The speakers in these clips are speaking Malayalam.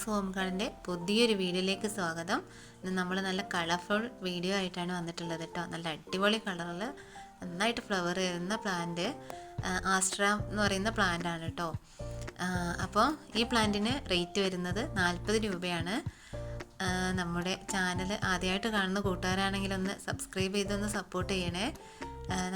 ഷഹനാസ് ഹോം കാർഡിന്റെ പുതിയൊരു വീഡിയോയിലേക്ക് സ്വാഗതം. ഇന്ന് നമ്മൾ നല്ല കളർഫുൾ വീഡിയോ ആയിട്ടാണ് വന്നിട്ടുള്ളത് കേട്ടോ. നല്ല അടിപൊളി കളറിൽ നന്നായിട്ട് ഫ്ലവർ ചെയ്യുന്ന പ്ലാന്റ് ആസ്ട്ര എന്ന് പറയുന്ന പ്ലാന്റ് ആണ് കേട്ടോ അപ്പോൾ ഈ പ്ലാന്റിന് റേറ്റ് വരുന്നത് നാൽപ്പത് രൂപയാണ്. നമ്മുടെ ചാനൽ ആദ്യമായിട്ട് കാണുന്ന കൂട്ടുകാരാണെങ്കിൽ ഒന്ന് സബ്സ്ക്രൈബ് ചെയ്തൊന്ന് സപ്പോർട്ട് ചെയ്യണേ.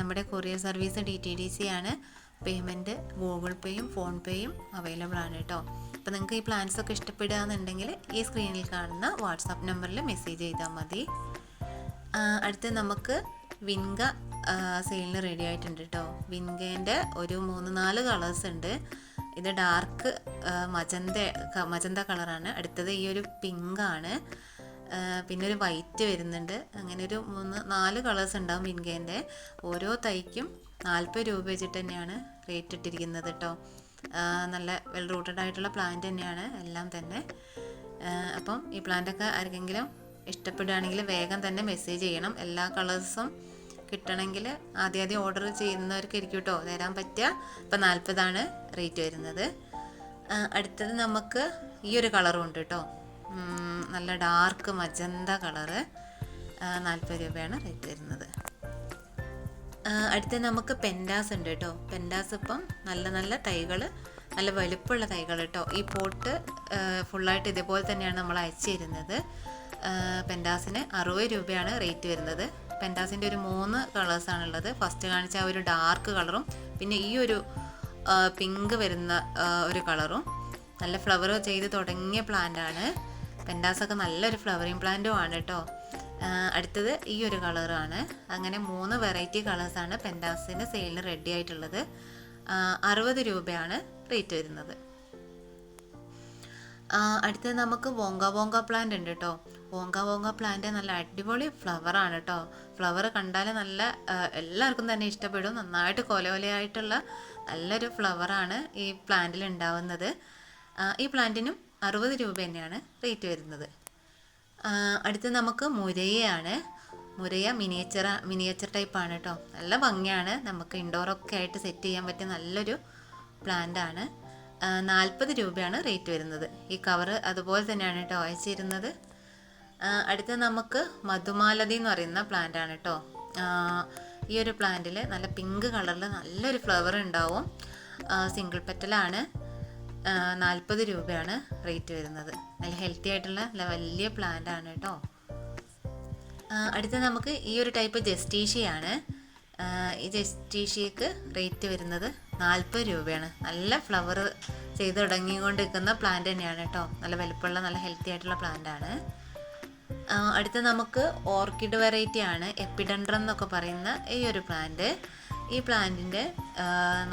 നമ്മുടെ courier service D T D C ആണ്. പേയ്മെന്റ് ഗൂഗിൾ പേയും ഫോൺ പേയും അവൈലബിൾ ആണ് കേട്ടോ അപ്പോൾ നിങ്ങൾക്ക് ഈ പ്ലാൻസ് ഒക്കെ ഇഷ്ടപ്പെടുകയെന്നുണ്ടെങ്കിൽ ഈ സ്ക്രീനിൽ കാണുന്ന വാട്സാപ്പ് നമ്പറിൽ മെസ്സേജ് ചെയ്താൽ മതി. അടുത്ത നമുക്ക് വിൻഗ സെയിലിന് റെഡി ആയിട്ടുണ്ട് കേട്ടോ വിൻഗേന്റെ ഒരു മൂന്ന് നാല് കളേഴ്സ് ഉണ്ട്. ഇത് ഡാർക്ക് മജന്ത മജന്ത കളറാണ് അടുത്തത് ഈ ഒരു പിങ്കാണ് പിന്നെ ഒരു വൈറ്റ് വരുന്നുണ്ട്. അങ്ങനെ ഒരു മൂന്ന് നാല് കളേഴ്സ് ഉണ്ടാവും വിൻഗേന്റെ. ഓരോ തൈക്കും നാൽപ്പത് രൂപ വെച്ചിട്ട് തന്നെയാണ് റേറ്റ് ഇട്ടിരിക്കുന്നത് കേട്ടോ നല്ല വെൽ റൂട്ടഡ് ആയിട്ടുള്ള പ്ലാന്റ് തന്നെയാണ് എല്ലാം തന്നെ. അപ്പം ഈ പ്ലാന്റൊക്കെ ആർക്കെങ്കിലും ഇഷ്ടപ്പെടുകയാണെങ്കിൽ വേഗം തന്നെ മെസ്സേജ് ചെയ്യണം. എല്ലാ കളേഴ്സും കിട്ടണമെങ്കിൽ ആദ്യം ആദ്യം ഓർഡർ ചെയ്യുന്നവർക്ക് ഇരിക്കും കേട്ടോ തരാൻ പറ്റുക. ഇപ്പം നാൽപ്പതാണ് റേറ്റ് വരുന്നത്. അടുത്തത് നമുക്ക് ഈ ഒരു കളറും ഉണ്ട് കേട്ടോ നല്ല ഡാർക്ക് മജന്ത കളറ് നാൽപ്പത് രൂപയാണ് റേറ്റ് വരുന്നത്. അടുത്ത നമുക്ക് പെൻഡാസ് ഉണ്ട് കേട്ടോ. പെൻഡാസ് ഇപ്പം നല്ല നല്ല തൈകൾ നല്ല വലുപ്പമുള്ള തൈകൾ കേട്ടോ. ഈ പോട്ട് ഫുള്ളായിട്ട് ഇതേപോലെ തന്നെയാണ് നമ്മൾ അയച്ചു തരുന്നത്. പെൻഡാസിന് അറുപത് രൂപയാണ് റേറ്റ് വരുന്നത്. പെൻഡാസിന്റെ ഒരു മൂന്ന് കളേഴ്സാണുള്ളത് ഫസ്റ്റ് കാണിച്ച ആ ഒരു ഡാർക്ക് കളറും പിന്നെ ഈ ഒരു പിങ്ക് വരുന്ന ഒരു കളറും നല്ല ഫ്ലവർ ചെയ്ത് തുടങ്ങിയ പ്ലാന്റ് ആണ്. പെൻഡാസൊക്കെ നല്ലൊരു ഫ്ലവറിങ് പ്ലാന്റും ആണ് കേട്ടോ. അടുത്തത് ഈ ഒരു കളറാണ്. അങ്ങനെ മൂന്ന് വെറൈറ്റി കളേഴ്സാണ് പെൻഡാസിന്റെ സെയിലിന് റെഡി ആയിട്ടുള്ളത്. അറുപത് രൂപയാണ് റേറ്റ് വരുന്നത്. അടുത്തത് നമുക്ക് വോങ്ക വോങ്ക പ്ലാന്റ് ഉണ്ട് കേട്ടോ വോങ്ക വോങ്ക പ്ലാന്റ് നല്ല അടിപൊളി ഫ്ലവർ ആണ് കേട്ടോ ഫ്ലവർ കണ്ടാൽ നല്ല എല്ലാവർക്കും തന്നെ ഇഷ്ടപ്പെടും. നന്നായിട്ട് കൊലകൊലയായിട്ടുള്ള നല്ലൊരു ഫ്ലവറാണ് ഈ പ്ലാന്റിൽ ഉണ്ടാവുന്നത്. ഈ പ്ലാന്റിനും അറുപത് രൂപ തന്നെയാണ് റേറ്റ് വരുന്നത്. അടുത്ത് നമുക്ക് മുരയാണ് മുരയ മിനിയേച്ചർ മിനിയേച്ചർ ടൈപ്പാണ് കേട്ടോ നല്ല ഭംഗിയാണ്. നമുക്ക് ഇൻഡോറൊക്കെ ആയിട്ട് സെറ്റ് ചെയ്യാൻ പറ്റിയ നല്ലൊരു പ്ലാന്റ് ആണ്. നാൽപ്പത് രൂപയാണ് റേറ്റ് വരുന്നത്. ഈ കവറ് അതുപോലെ തന്നെയാണ് കേട്ടോ അയച്ചിരുന്നത്. അടുത്ത് നമുക്ക് മധുമാലതി എന്ന് പറയുന്ന പ്ലാന്റ് ആണ് കേട്ടോ ഈ ഒരു പ്ലാന്റിൽ നല്ല പിങ്ക് കളറിൽ നല്ലൊരു ഫ്ലവർ ഉണ്ടാവും. സിംഗിൾ പെറ്റലാണ് നാൽപ്പത് രൂപയാണ് റേറ്റ് വരുന്നത്. നല്ല ഹെൽത്തി ആയിട്ടുള്ള നല്ല വലിയ പ്ലാന്റ് ആണ് കേട്ടോ. അടുത്ത നമുക്ക് ഈ ഒരു ടൈപ്പ് ജസ്റ്റീഷ്യയാണ് ഈ ജസ്റ്റീഷ്യക്ക് റേറ്റ് വരുന്നത് നാൽപ്പത് രൂപയാണ്. നല്ല ഫ്ലവർ ചെയ്ത് തുടങ്ങിക്കൊണ്ട് നിൽക്കുന്ന പ്ലാന്റ് തന്നെയാണ് കേട്ടോ. നല്ല വലുപ്പമുള്ള നല്ല ഹെൽത്തി ആയിട്ടുള്ള പ്ലാന്റ് ആണ്. അടുത്ത നമുക്ക് ഓർക്കിഡ് വെറൈറ്റി ആണ്. എപ്പിഡൻഡ്രം എന്നൊക്കെ പറയുന്ന ഈ ഒരു പ്ലാന്റ് ഈ പ്ലാന്റിന്റെ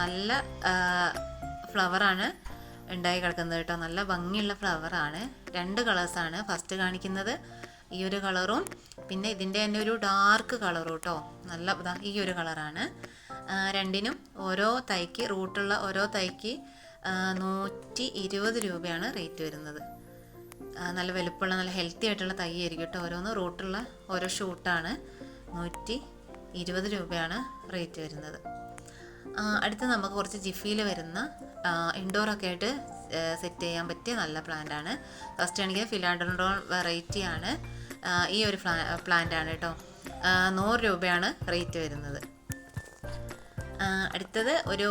നല്ല ഫ്ലവറാണ് ഉണ്ടായി കിടക്കുന്നത് കേട്ടോ. നല്ല ഭംഗിയുള്ള ഫ്ലവറാണ് രണ്ട് കളേഴ്സാണ് ഫസ്റ്റ് കാണിക്കുന്നത് ഈ ഒരു കളറും പിന്നെ ഇതിന്റെ തന്നെ ഒരു ഡാർക്ക് കളറും കേട്ടോ നല്ല ഈ ഒരു കളറാണ് രണ്ടിനും ഓരോ തൈക്ക് റൂട്ടുള്ള ഓരോ തൈക്ക് നൂറ്റി ഇരുപത് രൂപയാണ് റേറ്റ് വരുന്നത്. നല്ല വലുപ്പമുള്ള നല്ല ഹെൽത്തി ആയിട്ടുള്ള തൈ ആയിരിക്കും കേട്ടോ ഓരോന്ന് റൂട്ടുള്ള ഓരോ ഷൂട്ടാണ് നൂറ്റി ഇരുപത് രൂപയാണ് റേറ്റ് വരുന്നത്. അടുത്ത് നമുക്ക് കുറച്ച് ജിഫിയിൽ വരുന്ന ഇൻഡോറൊക്കെ ആയിട്ട് സെറ്റ് ചെയ്യാൻ പറ്റിയ നല്ല പ്ലാന്റ് ആണ്. ഫസ്റ്റ് ആണെങ്കിൽ ഫിലാഡൻഡ്രോൺ വെറൈറ്റി ആണ്. ഈ ഒരു പ്ലാ പ്ലാന്റ് ആണ് കേട്ടോ നൂറ് രൂപയാണ് റേറ്റ് വരുന്നത്. അടുത്തത് ഒരു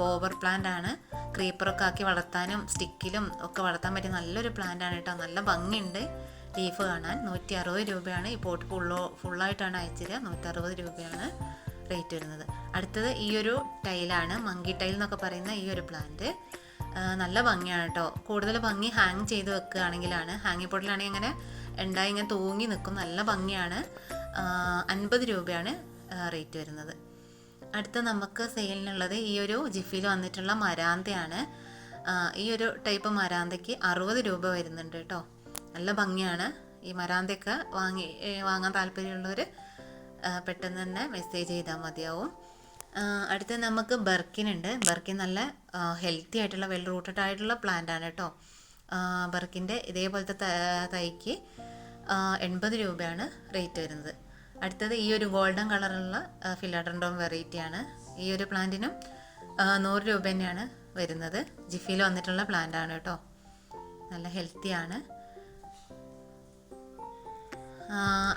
ബോബർ പ്ലാന്റ് ആണ്. ക്രീപ്പറൊക്കെ ആക്കി വളർത്താനും സ്റ്റിക്കിലും ഒക്കെ വളർത്താൻ പറ്റിയ നല്ലൊരു പ്ലാന്റ് ആണ് കേട്ടോ നല്ല ഭംഗിയുണ്ട് ലീഫ് കാണാൻ. നൂറ്റി അറുപത് രൂപയാണ്. ഈ പോട്ട് ഫുള്ളോ ഫുള്ളായിട്ടാണ് അയച്ചത് നൂറ്റി അറുപത് രൂപയാണ്. റേറ്റ് വരുന്നത് അടുത്തത് ഈ ഒരു ടൈലാണ് മങ്കി ടൈൽ എന്നൊക്കെ പറയുന്ന ഈ ഒരു പ്ലാന്റ് നല്ല ഭംഗിയാണ് കേട്ടോ കൂടുതൽ ഭംഗി ഹാങ് ചെയ്ത് വെക്കുകയാണെങ്കിലാണ്. ഹാങ്ങി പോട്ടിലാണെങ്കിൽ അങ്ങനെ ഉണ്ടായി ഇങ്ങനെ തൂങ്ങി നിൽക്കും. നല്ല ഭംഗിയാണ്. അൻപത് രൂപയാണ് റേറ്റ് വരുന്നത്. അടുത്ത നമുക്ക് സെയിലിനുള്ളത് ഈ ഒരു ജിഫിയിൽ വന്നിട്ടുള്ള മരാന്തയാണ്. ഈ ഒരു ടൈപ്പ് മരാന്തയ്ക്ക് അറുപത് രൂപ വരുന്നുണ്ട് കേട്ടോ നല്ല ഭംഗിയാണ്. ഈ മരാന്തയൊക്കെ വാങ്ങി വാങ്ങാൻ താല്പര്യമുള്ളവർ പെട്ടെന്ന് തന്നെ മെസ്സേജ് ചെയ്താൽ മതിയാവും. അടുത്ത് നമുക്ക് ബർക്കിൻ ഉണ്ട്. ബർക്കിൻ നല്ല ഹെൽത്തി ആയിട്ടുള്ള വെൽ റൂട്ടഡ് ആയിട്ടുള്ള പ്ലാന്റ് ആണ് കേട്ടോ ബർക്കിന്റെ ഇതേപോലത്തെ തൈക്ക് എൺപത് രൂപയാണ് റേറ്റ് വരുന്നത്. അടുത്തത് ഈ ഒരു ഗോൾഡൻ കളറുള്ള ഫിലാഡൻഡോം വെറൈറ്റിയാണ് ഈ ഒരു പ്ലാന്റിനും നൂറ് രൂപ തന്നെയാണ് വരുന്നത്. ജിഫിയിൽ വന്നിട്ടുള്ള പ്ലാന്റ് ആണ് കേട്ടോ നല്ല ഹെൽത്തിയാണ്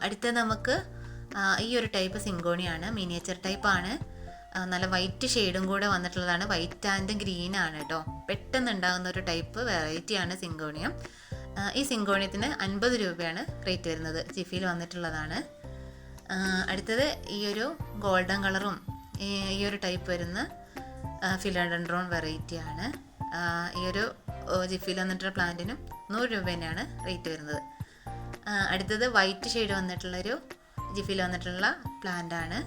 അടുത്ത നമുക്ക് ഈ ഒരു ടൈപ്പ് സിങ്കോണിയാണ് മിനിയേച്ചർ ടൈപ്പാണ് നല്ല വൈറ്റ് ഷെയ്ഡും കൂടെ വന്നിട്ടുള്ളതാണ്. വൈറ്റ് ആൻഡ് ഗ്രീൻ ആണ് കേട്ടോ പെട്ടെന്ന് ഉണ്ടാകുന്ന ഒരു ടൈപ്പ് വെറൈറ്റിയാണ് സിങ്കോണിയം. ഈ സിങ്കോണിയത്തിന് അൻപത് രൂപയാണ് റേറ്റ് വരുന്നത് ജിഫിയിൽ വന്നിട്ടുള്ളതാണ്. അടുത്തത് ഈ ഒരു ഗോൾഡൻ കളറും ഈ ഒരു ടൈപ്പ് വരുന്ന ഫിലോഡൻഡ്രോൺ വെറൈറ്റി ആണ്. ഈ ഒരു ജിഫിയിൽ വന്നിട്ടുള്ള പ്ലാന്റിനും നൂറ് രൂപ റേറ്റ് വരുന്നത്. അടുത്തത് വൈറ്റ് ഷെയ്ഡ് വന്നിട്ടുള്ളൊരു ജിഫിയിൽ വന്നിട്ടുള്ള പ്ലാന്റ് ആണ്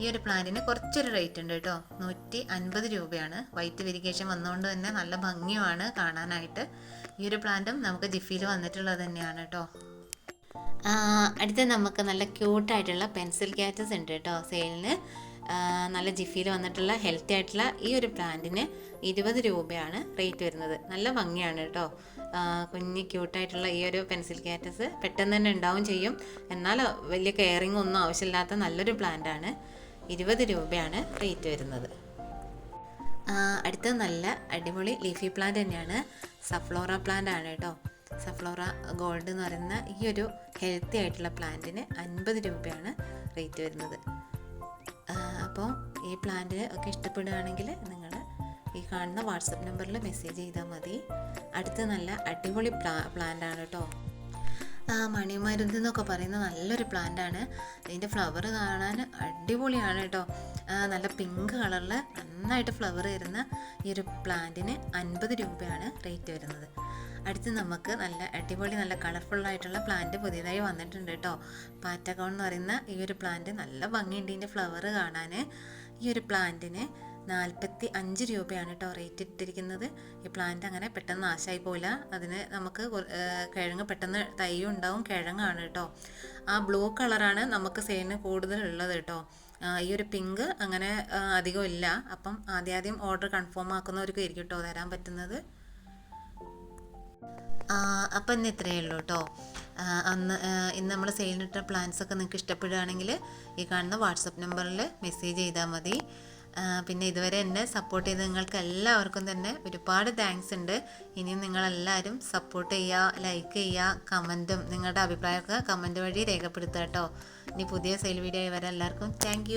ഈ ഒരു പ്ലാന്റിന് കുറച്ചൊരു റേറ്റ് ഉണ്ട് കേട്ടോ. നൂറ്റി അൻപത് രൂപയാണ്. വൈറ്റ് വെരിഗേഷൻ വന്നുകൊണ്ട് തന്നെ നല്ല ഭംഗിയുമാണ് കാണാനായിട്ട്. ഈ ഒരു പ്ലാന്റും നമുക്ക് ജിഫിയിൽ വന്നിട്ടുള്ളത് തന്നെയാണ് കേട്ടോ. അടുത്ത നമുക്ക് നല്ല ക്യൂട്ടായിട്ടുള്ള പെൻസിൽ ക്യാറ്റസ് ഉണ്ട് കേട്ടോ. സെയിലിന് നല്ല ജിഫിയിൽ വന്നിട്ടുള്ള ഹെൽത്തി ആയിട്ടുള്ള ഈ ഒരു പ്ലാന്റിന് ഇരുപത് രൂപയാണ് റേറ്റ് വരുന്നത്. നല്ല ഭംഗിയാണ് കേട്ടോ. കുഞ്ഞ് ക്യൂട്ടായിട്ടുള്ള ഈ ഒരു പെൻസിൽ ക്യാറ്റസ് പെട്ടെന്ന് തന്നെ ഉണ്ടാവും ചെയ്യും. എന്നാൽ വലിയ കെയറിങ് ഒന്നും ആവശ്യമില്ലാത്ത നല്ലൊരു പ്ലാന്റാണ് ഇരുപത് രൂപയാണ് റേറ്റ് വരുന്നത്. അടുത്ത നല്ല അടിപൊളി ലീഫി പ്ലാന്റ് തന്നെയാണ് സഫ്ലോറ പ്ലാന്റ് ആണ് കേട്ടോ. സഫ്ലോറ ഗോൾഡ് എന്ന് പറയുന്ന ഈ ഒരു ഹെൽത്തി ആയിട്ടുള്ള പ്ലാന്റിന് അൻപത് രൂപയാണ് റേറ്റ് വരുന്നത്. അപ്പോൾ ഈ പ്ലാന്റ് ഒക്കെ ഇഷ്ടപ്പെടുകയാണെങ്കിൽ നിങ്ങൾ ഈ കാണുന്ന വാട്സപ്പ് നമ്പറിൽ മെസ്സേജ് ചെയ്താൽ മതി. അടുത്ത നല്ല അടിപൊളി പ്ലാ പ്ലാന്റ് ആണ് കേട്ടോ. ആ മണിമരുന്ന് എന്നൊക്കെ പറയുന്ന നല്ലൊരു പ്ലാന്റ് ആണ് അതിന്റെ ഫ്ലവർ കാണാൻ അടിപൊളിയാണ് കേട്ടോ. നല്ല പിങ്ക് കളറിൽ നന്നായിട്ട് ഫ്ലവർ വരുന്ന ഈ ഒരു പ്ലാന്റിന് അൻപത് രൂപയാണ് റേറ്റ് വരുന്നത്. അടുത്ത് നമുക്ക് നല്ല അടിപൊളി നല്ല കളർഫുൾ ആയിട്ടുള്ള പ്ലാന്റ് പുതിയതായി വന്നിട്ടുണ്ട് കേട്ടോ. പാറ്റകോൺ എന്ന് പറയുന്ന ഈ ഒരു പ്ലാന്റ് നല്ല ഭംഗിയുണ്ട് ഇതിന്റെ ഫ്ലവർ കാണാൻ. ഈ ഒരു പ്ലാന്റിന് നാൽപ്പത്തി അഞ്ച് രൂപയാണ് കേട്ടോ റേറ്റ് ഇട്ടിരിക്കുന്നത്. ഈ പ്ലാന്റ് അങ്ങനെ പെട്ടെന്ന് നാശമായി പോയില്ല അതിന് നമുക്ക് കിഴങ്ങ് പെട്ടെന്ന് തൈയും ഉണ്ടാവും കിഴങ്ങാണ് കേട്ടോ. ആ ബ്ലൂ കളറാണ് നമുക്ക് സെയിന് കൂടുതൽ ഉള്ളത് കേട്ടോ. ഈ ഒരു പിങ്ക് അങ്ങനെ അധികം ഇല്ല. അപ്പം ആദ്യം ആദ്യം ഓർഡർ കൺഫേം ആക്കുന്നവർക്ക് ആയിരിക്കും കേട്ടോ തരാൻ പറ്റുന്നത്. അപ്പം ഇന്ന് ഇത്രയേ ഉള്ളൂ കേട്ടോ. അന്ന് ഇന്ന് നമ്മൾ സെയിലിനിട്ട പ്ലാൻസ് ഒക്കെ നിങ്ങൾക്ക് ഇഷ്ടപ്പെടുകയാണെങ്കിൽ ഈ കാണുന്ന വാട്സപ്പ് നമ്പറിൽ മെസ്സേജ് ചെയ്താൽ മതി. പിന്നെ ഇതുവരെ എന്നെ സപ്പോർട്ട് ചെയ്ത നിങ്ങൾക്ക് എല്ലാവർക്കും തന്നെ ഒരുപാട് താങ്ക്സ് ഉണ്ട്. ഇനിയും നിങ്ങളെല്ലാവരും സപ്പോർട്ട് ചെയ്യുക ലൈക്ക് ചെയ്യുക കമന്റും നിങ്ങളുടെ അഭിപ്രായമൊക്കെ കമന്റ് വഴി രേഖപ്പെടുത്തുക കേട്ടോ ഇനി പുതിയ സെയിൽ വീഡിയോ ആയി വരാം എല്ലാവർക്കും താങ്ക്